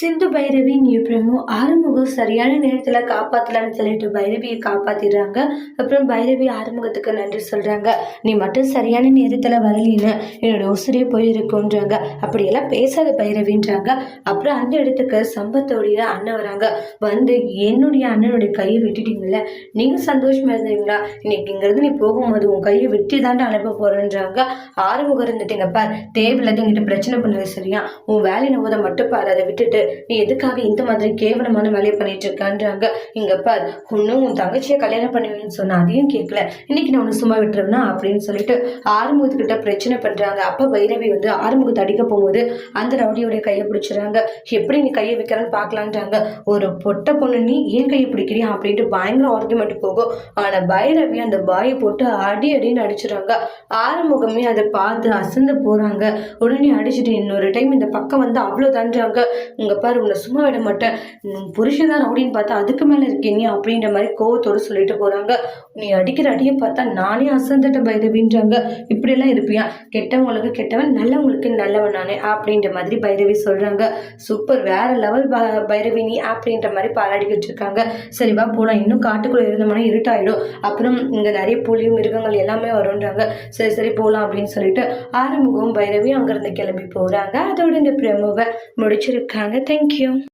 சிந்து பைரவி நியூப்ரமோ ஆறுமுகம் சரியான நேரத்தில் காப்பாற்றலான்னு சொல்லிட்டு பைரவியை காப்பாற்றிடுறாங்க அப்புறம் பைரவி ஆறுமுகத்துக்கு நன்றி சொல்கிறாங்க நீ மட்டும் சரியான நேரத்தில் வரலின்னு என்னோட உசிரே போயிருக்குன்றாங்க. அப்படியெல்லாம் பேசாத பைரவின்றாங்க. அப்புறம் அந்த இடத்துக்கு சம்பத்தோடைய அண்ணன் வராங்க. வந்து என்னுடைய அண்ணனுடைய கையை விட்டுட்டீங்கல்ல? நீங்கள் சந்தோஷமாக இருந்தீங்களா? இன்னைக்கு இங்கேருந்து நீ போகும்போது உன் கையை வெட்டி தாண்டா அனுப்ப போகிறேன்றாங்க ஆறுமுகம் இருந்துட்டீங்க பார். தேவையில்லாத எங்கிட்ட பிரச்சனை பண்ணுறது சரியா? உன் வேலையை நோதை மட்டும் பாரு. அதை விட்டுட்டு நீ எதுக்காக இந்த மாதிரி கேவலமான வேலையை பண்ணிட்டு இருக்கான்றாங்க? இங்க பார் ஒன்னும் உன் தங்கச்சியை கல்யாணம் பண்ணுவேன்னு சொன்னா அதையும் கேட்கல இன்னைக்கு நான் உன்னை சும்மா விட்டுருவேனா அப்படின்னு சொல்லிட்டு ஆறுமுகத்துக்கிட்ட பிரச்சனை பண்றாங்க. அப்ப வைரவி வந்து ஆறுமுகத்தை அடிக்க போகும்போது அந்த ரவுடியோடைய கையை பிடிச்சிடுறாங்க. எப்படி நீ கையை வைக்கிறன்னு பார்க்கலான்றாங்க. ஒரு பொட்டை பொண்ணு நீ ஏன் கையை பிடிக்கிறியா அப்படின்ட்டு பயங்கர ஆர்குமெண்ட் போகும். ஆனா பைரவி அந்த பாயை போட்டு அடி அடின்னு அடிச்சிடுறாங்க. ஆறுமுகமே அதை பார்த்து அசந்து போறாங்க. உடனே அடிச்சுட்டு இன்னொரு டைம் இந்த பக்கம் வந்து அவ்வளோ தன்றாங்க உங்க பாரு உன்னை சும்மா விட மாட்டேன். புருஷன் தான் அப்படின்னு பார்த்தா அதுக்கு மேலே இருக்கே நீ அப்படின்ற மாதிரி கோவத்தோடு சொல்லிட்டு போகிறாங்க நீ அடிக்கிற அடியை பார்த்தா நானே அசந்துட்ட பைரவின்றாங்க இப்படியெல்லாம் இருப்பியா? கெட்டவங்களுக்கு கெட்டவன் நல்லவங்களுக்கு நல்லவன் நானே அப்படின்ற மாதிரி பைரவி சொல்கிறாங்க சூப்பர் வேற லெவல் பைரவி நீ அப்படின்ற மாதிரி பாராட்டிக்கிட்டு இருக்காங்க. சரிவா போகலாம் இன்னும் காட்டுக்குள்ளே இருந்தோம்னா இருட்டாயிடும். அப்புறம் இங்கே நிறைய புலியும் மிருகங்கள் எல்லாமே வரும்ன்றாங்க. சரி சரி போகலாம் அப்படின்னு சொல்லிட்டு ஆறுமுகம் பைரவி அங்கேருந்து கிளம்பி போகிறாங்க அதோட இந்த பிரமுவை முடிச்சிருக்காங்க. Thank you.